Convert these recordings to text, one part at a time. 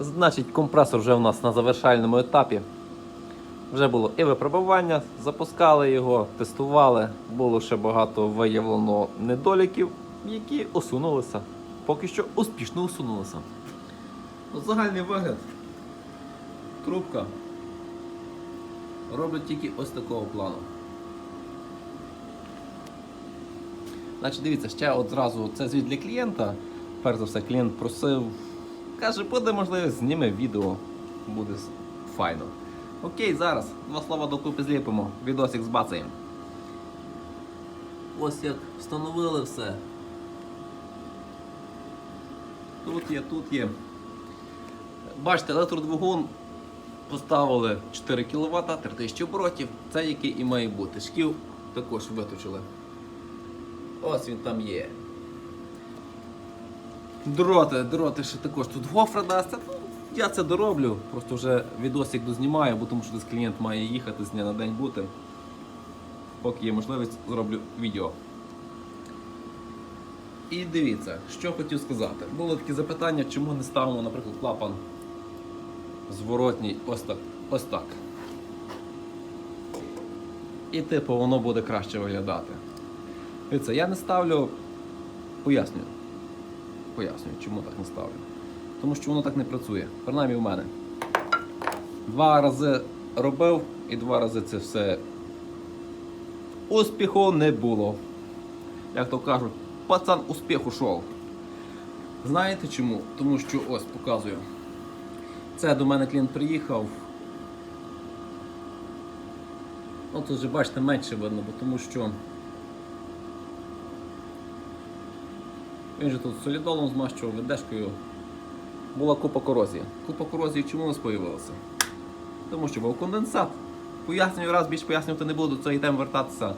Значить, компресор вже у нас на завершальному етапі. Вже було і випробування, запускали його, тестували. Було ще багато виявлено недоліків, які усунулися. Поки що успішно усунулися. Загальний вигляд. Трубка робить тільки ось такого плану. Значить, дивіться, ще от зразу це звіт для клієнта. Перш за все, клієнт просив, каже, буде можливість, зніме відео, буде файно. Окей, зараз два слова докупи зліпимо, відосик збацаємо. Ось як встановили все. Тут є, тут є. Бачите, електродвигун поставили 4 кВт, 3000 оборотів. Це який і має бути. Шків також виточили. Ось він там є. Дроти, дроти ще також тут гофра дасться. Ну, я це дороблю, просто вже відосик дознімаю, бо тому що десь клієнт має їхати з дня на день бути. Поки є можливість, зроблю відео. І дивіться, що хотів сказати. Було таке запитання, чому не ставимо, наприклад, клапан зворотній ось так. Ось так. І типу воно буде краще виглядати. Дивіться, я не ставлю. Пояснюю. Пояснюю, чому так не ставлю. Тому що воно так не працює. Принаймні в мене. Два рази робив і два рази це все успіху не було. Як то кажуть, пацан успіх ушов. Знаєте чому? Тому що ось показую. Це до мене клієнт приїхав. Ну тут вже бачите менше видно, бо тому що він же тут солідолом змащував ведешкою. Була купа корозії. Купа корозії чому у нас появилася? Тому що був конденсат. Пояснюю раз, більш пояснювати не буду, до цієї теми вертатися.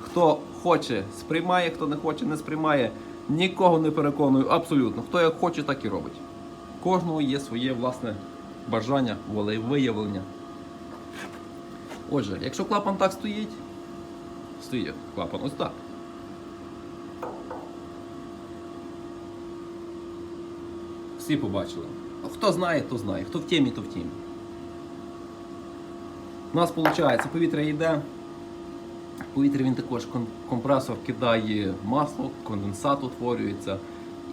Хто хоче, сприймає, хто не хоче, не сприймає. Нікого не переконую, абсолютно. Хто як хоче, так і робить. Кожного є своє власне бажання, волевиявлення. Отже, якщо клапан так стоїть, стоїть клапан ось так. Всі побачили. Хто знає, то знає. Хто в темі, то в темі. У нас виходить, повітря йде. Повітря він також компресор кидає масло, конденсат утворюється.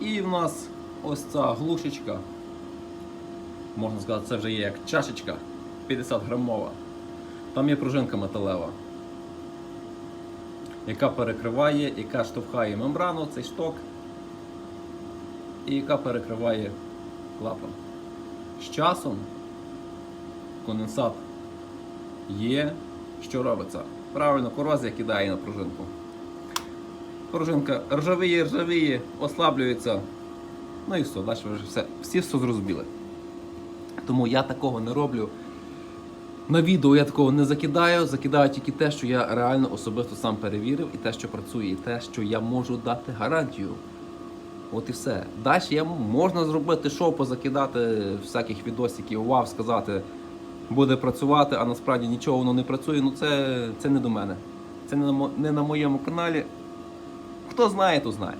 І в нас ось ця глушечка. Можна сказати, це вже є як чашечка 50 грамова. Там є пружинка металева, яка перекриває, яка штовхає мембрану, цей шток, і яка перекриває клапан. З часом конденсат є, що робиться? Правильно, корозія кидає на пружинку. Пружинка ржавіє, ржавіє, ослаблюється. Ну і все, далі вже все. Всі все зрозуміли. Тому я такого не роблю. На відео я такого не закидаю, закидаю тільки те, що я реально особисто сам перевірив, і те, що працює, і те, що я можу дати гарантію. От і все. Далі я можна зробити шоу, позакидати всяких відосиків, вау, сказати, буде працювати, а насправді нічого воно не працює. Ну це, це не до мене. Це не на, не на моєму каналі. Хто знає, то знає.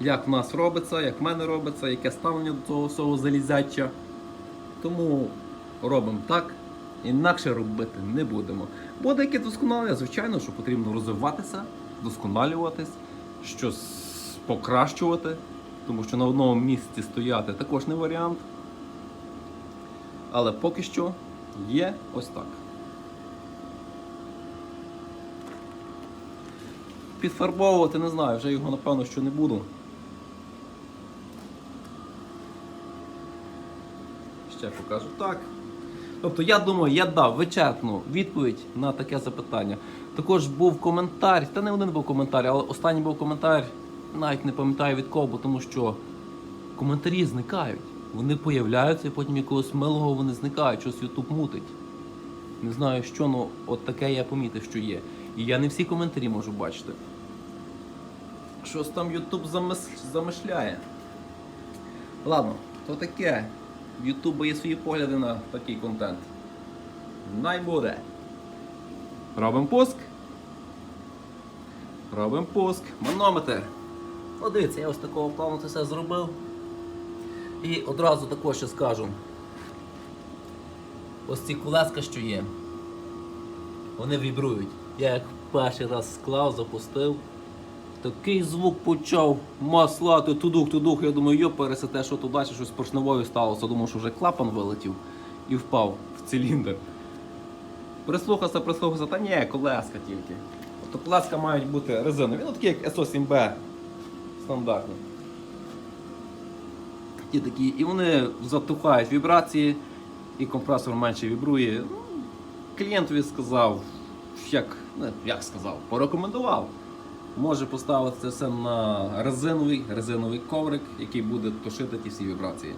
Як в нас робиться, як в мене робиться, яке ставлення до цього всього залізяча. Тому робимо так, інакше робити не будемо. Буде яке досконалення, звичайно, що потрібно розвиватися, вдосконалюватись, щось покращувати, тому що на одному місці стояти також не варіант. Але поки що є ось так. Підфарбовувати не знаю, вже його напевно що не буду. Ще покажу так. Тобто, я думаю, я дав вичерпну відповідь на таке запитання. Також був коментар, та не один був коментар, але останній був коментар, навіть не пам'ятаю від кого, тому що коментарі зникають. Вони появляються і потім якогось милого вони зникають, щось Ютуб мутить. Не знаю що, ну от таке я помітив, що є. І я не всі коментарі можу бачити. Щось там Ютуб замишляє. Ладно, то таке. В Ютубу є свої погляди на такий контент. Най буде. Робимо пуск. Робимо пуск. Манометр. О, дивіться, я ось такого плану це все зробив. І одразу також ще скажу. Ось ці колеска, що є, вони вібрують. Я як перший раз склав, запустив. Такий звук почав маслати, тудух, тудух. Я думаю, йо, пересете, що туди, чи щось поршневою сталося. Думав, що вже клапан вилетів і впав в циліндр. Прислухався, прислухався, та ні, колеска тільки. Тобто колеска мають бути резинові, ну такі як SO7B стандартні. І такі, і вони затухають вібрації, і компресор менше вібрує. Ну, клієнтові сказав, як, ну, як сказав, порекомендував. Може поставити це все на резиновий, резиновий коврик, який буде тушити ті всі вібрації.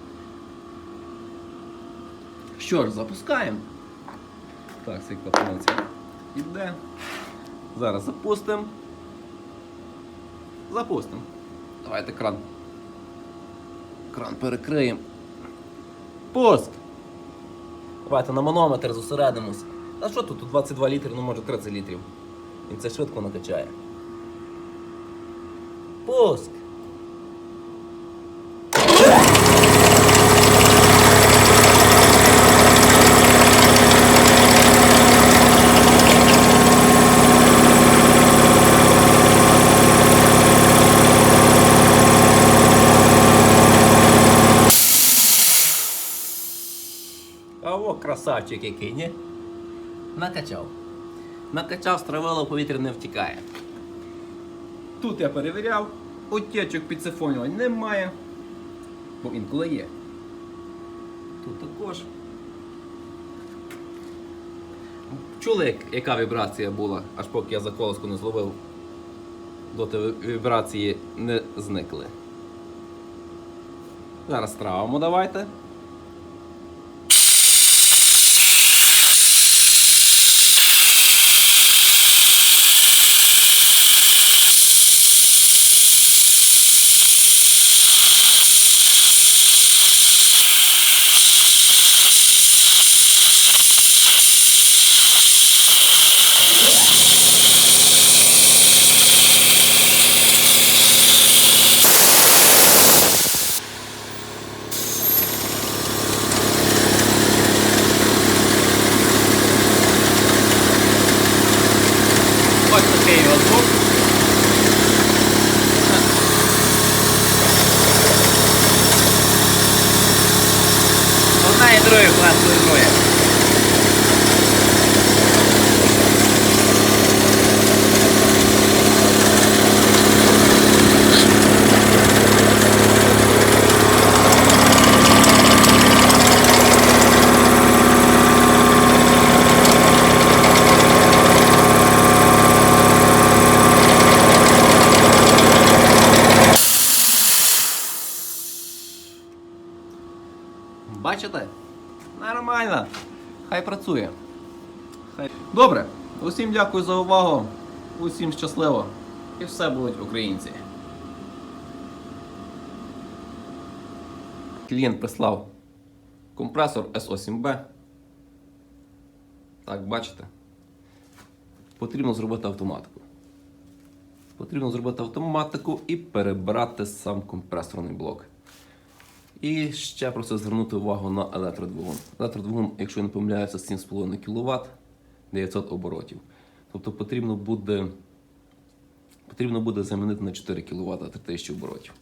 Що ж, запускаємо. Так, цей катанець іде. Зараз запустимо. Запустимо. Давайте кран. Кран перекриємо. Пуск! Давайте на манометр зосередимось. А що тут? Тут 22 літри, ну може 30 літрів. Він це швидко накачає. Пуск! А о, красавчик який, ні? Накачав. Накачав, стравило, повітря не втікає. Тут я перевіряв, утечок підсифонювань немає. Бо інколи є. Тут також. Чули, яка вібрація була, аж поки я за колоску не зловив, доти вібрації не зникли. Зараз травимо давайте. Illinois. Працює. Добре. Усім дякую за увагу. Усім щасливо. І все будуть українці. Клієнт прислав компресор SO7B. Так, бачите? Потрібно зробити автоматику. Потрібно зробити автоматику і перебрати сам компресорний блок. І ще просто звернути увагу на електродвигун. Електродвигун, якщо я не помиляюся, 7,5 кВт 900 оборотів. Тобто потрібно буде, потрібно буде замінити на 4 кВт 3000 оборотів.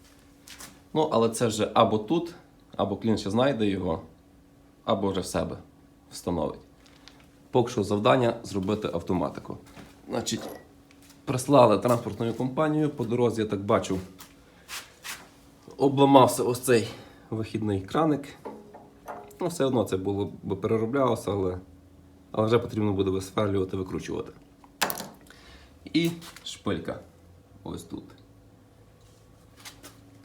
Ну, але це вже або тут, або клієнт ще знайде його, або вже в себе встановить. Поки що завдання зробити автоматику. Значить, прислали транспортною компанією, по дорозі, я так бачу, обламався ось цей вихідний краник. Ну, все одно це було б перероблялося, але, але вже потрібно буде висверлювати, викручувати. І шпилька ось тут.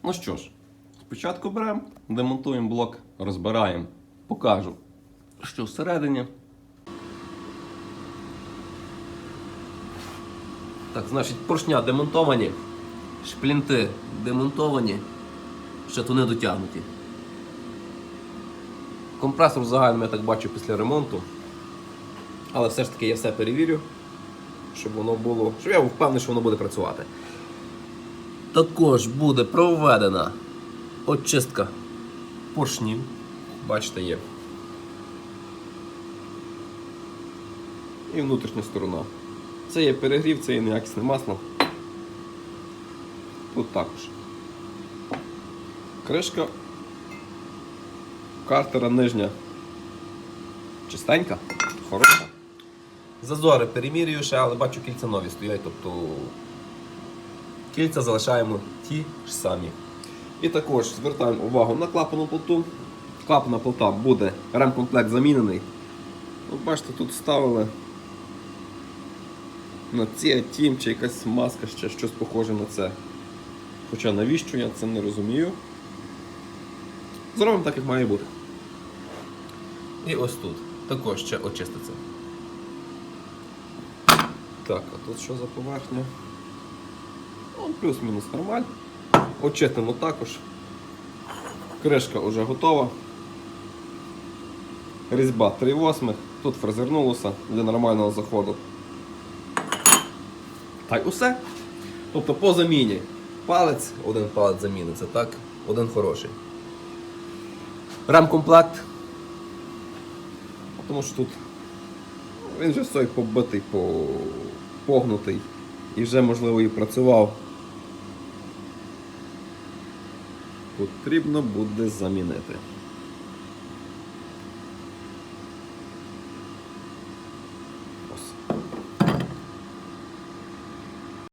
Ну що ж, спочатку беремо, демонтуємо блок, розбираємо, покажу, що всередині. Так, значить, поршня демонтовані, шплінти демонтовані, то дотягнуті. Компресор в загальному я так бачу після ремонту. Але все ж таки я все перевірю, щоб воно було. Щоб я був впевнений, що воно буде працювати. Також буде проведена очистка поршнів. Бачите, є. І внутрішня сторона. Це є перегрів, це є неякісне масло. Тут також. Кришка картера нижня. Чистенька, хороша. Зазори перемірюю ще, але бачу кільця нові стоять, тобто кільця залишаємо ті ж самі. І також звертаємо увагу на клапану плиту. Клапана плита буде ремкомплект замінений. Ну, бачите, тут ставили на ці тім чи якась маска, ще щось похоже на це. Хоча навіщо я це не розумію. Зробимо так, як має бути. І ось тут також ще очиститься. Так, а тут що за поверхня? Ну, плюс-мінус нормаль. Очистимо також. Кришка вже готова. Різьба 3 восьмих. Тут фрезернулося для нормального заходу. Та й усе. Тобто по заміні. Палець, один палець заміниться, так? Один хороший. Ремкомплект. Тому що тут він вже все побитий, по- погнутий. І вже, можливо, і працював. Потрібно буде замінити.